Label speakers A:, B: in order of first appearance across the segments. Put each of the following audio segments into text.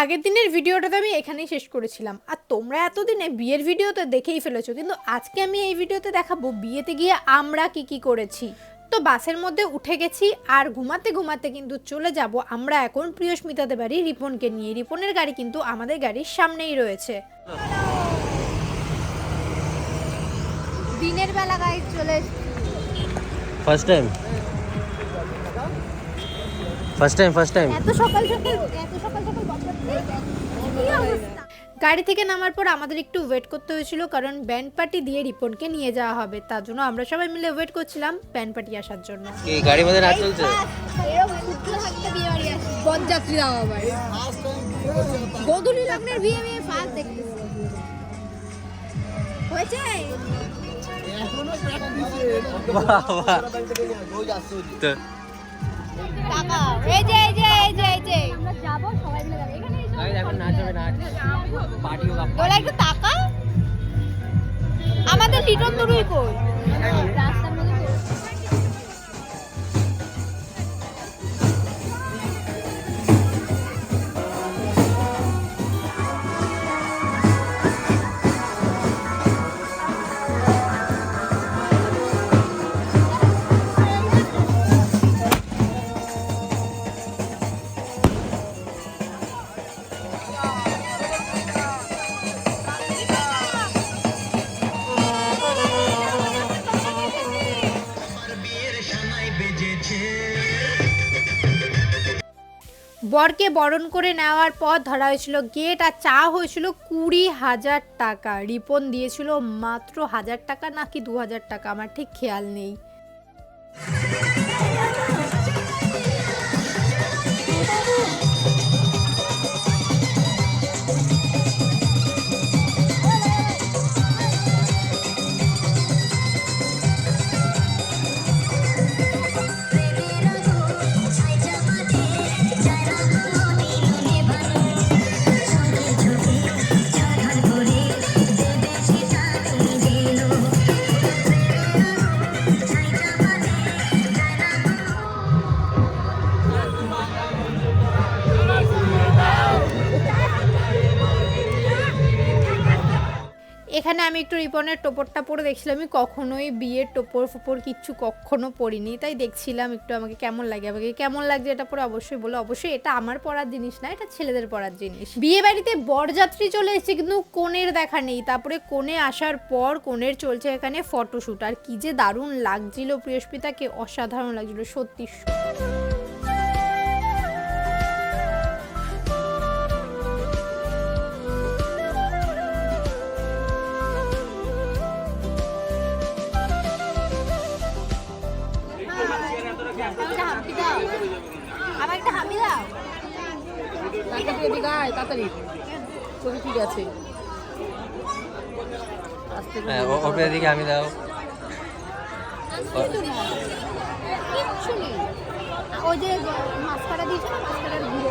A: আগের দিনের ভিডিওটা তো আমি এখানেই শেষ করেছিলাম। আর তোমরা এতদিনে বিয়ের ভিডিও তো দেখেই ফেলেছো কিন্তু আজকে আমি এই ভিডিওতে দেখাবো বিয়েতে গিয়ে আমরা কি কি করেছি। তো বাসের মধ্যে উঠে গেছি আর ঘুমাতে ঘুমাতে কিন্তু চলে যাব আমরা এখন প্রিয়স্মিতাদের বাড়ি রিপনকে নিয়ে। রিপনের গাড়ি কিন্তু আমাদের গাড়ির সামনেই রয়েছে।
B: দিনের বেলা গাড়ি চলে
C: first time first time first time
B: এত সকাল সকাল এত সকাল সকাল
A: গাড়ি থেকে নামার পর আমাদের একটু ওয়েট করতে হয়েছিল কারণ ব্যান্ড পার্টি দিয়ে রিপনকে নিয়ে যাওয়া হবে। তার জন্য আমরা সবাই মিলে ওয়েট করছিলাম ব্যান্ড পার্টি আসার জন্য।
C: মধ্যে নাচ চলছে?
B: বরযাত্রী দাও আবার। লগ্নের বিয়ে মেয়ে ফার্স্ট হয়েছে?
C: বাবা।
B: এখানে
C: গাড়ি এখন নাচ হবে নাচ। পার্টি
B: তোরা একটু টাকা আমাদের লিটন দুরুই কই?
A: বরকে বরণ করে নেওয়ার পর ধরা হয়েছিল গেট আর চা হয়েছিল কুড়ি হাজার টাকা। রিপন দিয়েছিল মাত্র হাজার টাকা নাকি দু হাজার টাকা? আমার ঠিক খেয়াল নেই। আমি একটু রিপনের টোপরটা পরে দেখছিলাম আমি কখনোই বিয়ের টোপর ফোপর কিচ্ছু কখনো পরিনি। তাই দেখছিলাম একটু আমাকে কেমন লাগে, আমাকে কেমন লাগছে এটা পরে অবশ্যই বলো। অবশ্যই এটা আমার পরার জিনিস না, এটা ছেলেদের পরার জিনিস। বিয়ে বাড়িতে বরযাত্রী চলে এসেছে কিন্তু কোণের দেখা নেই। তারপরে কোণে আসার পর কোণের চলছে এখানে ফটোশ্যুট আর কি যে দারুণ লাগছিল প্রিয়স্মিতাকে, অসাধারণ লাগছিল সত্যি।
D: এদিকে আয় তাড়াতাড়ি। ছবি ঠিক আছে। করে
C: হ্যাঁ আমি দাও।
B: ওই যে মাস্কারা দিয়েছে না মাস্কারার ঘুরে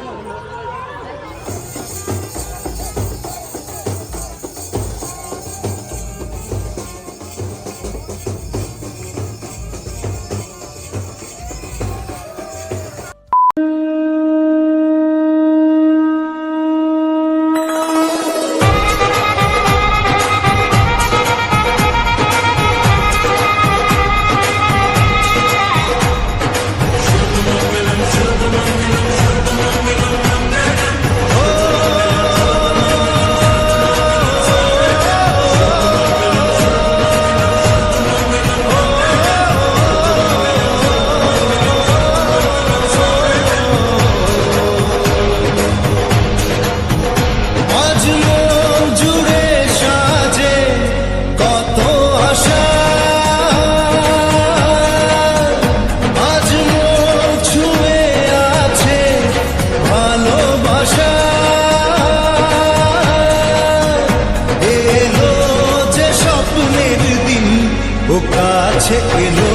E: কাছে এলো।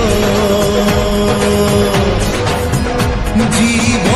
E: জীবন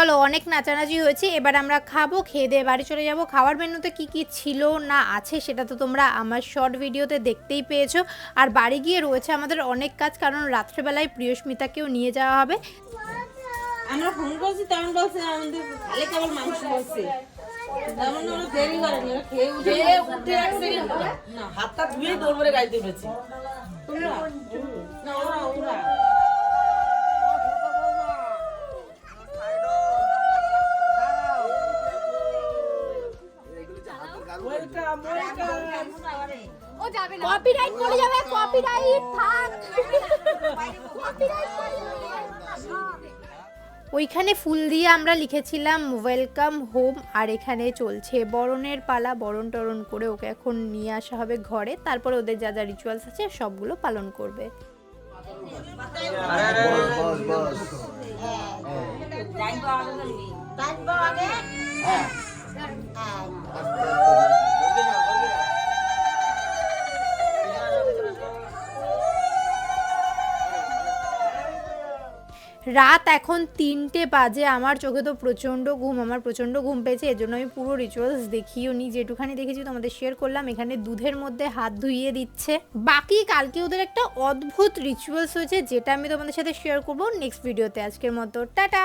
A: চলো অনেক নাচানাচি হয়েছে এবার আমরা খাব খেয়ে দিয়ে বাড়ি চলে যাব। খাওয়ার মেনুতে কি কি ছিল না আছে সেটা তো তোমরা আমার শর্ট ভিডিওতে দেখতেই পেয়েছ। আর বাড়ি গিয়ে রয়েছে আমাদের অনেক কাজ কারণ রাত্রেবেলায় প্রিয়স্মিতাকেও নিয়ে যাওয়া হবে।
D: আমরা ফোন করছি তেমন বলছে আমাদের খালি কেবল মাংস বলছে তেমন ওরা দেরি করেনি ওরা খেয়ে উঠে উঠে এক সেকেন্ড না হাতটা ধুয়ে দৌড় করে গাড়িতে উঠেছি। না ওরা ওরা।
B: ও যাবে না। কপিরাইট পড়ে যাবে কপিরাইট থাক। কপিরাইট পড়ে যাবে।
A: ওইখানে ফুল দিয়ে আমরা লিখেছিলাম ওয়েলকাম হোম আর এখানে চলছে বরণের পালা বরণ টরণ করে ওকে এখন নিয়ে আসা হবে ঘরে। তারপর ওদের যা যা রিচুয়ালস আছে সবগুলো পালন করবে। রাত এখন তিনটে বাজে, আমার চোখে তো প্রচণ্ড ঘুম, আমার প্রচণ্ড ঘুম পেয়েছে, এর জন্য আমি পুরো রিচুয়ালস দেখিও নি, যেটুখানি দেখেছি তোমাদের শেয়ার করলাম, এখানে দুধের মধ্যে হাত ধুইয়ে দিচ্ছে। বাকি কালকে ওদের একটা অদ্ভুত রিচুয়ালস হয়েছে, যেটা আমি তোমাদের সাথে শেয়ার করব নেক্সট ভিডিওতে আজকের মতো, টাটা!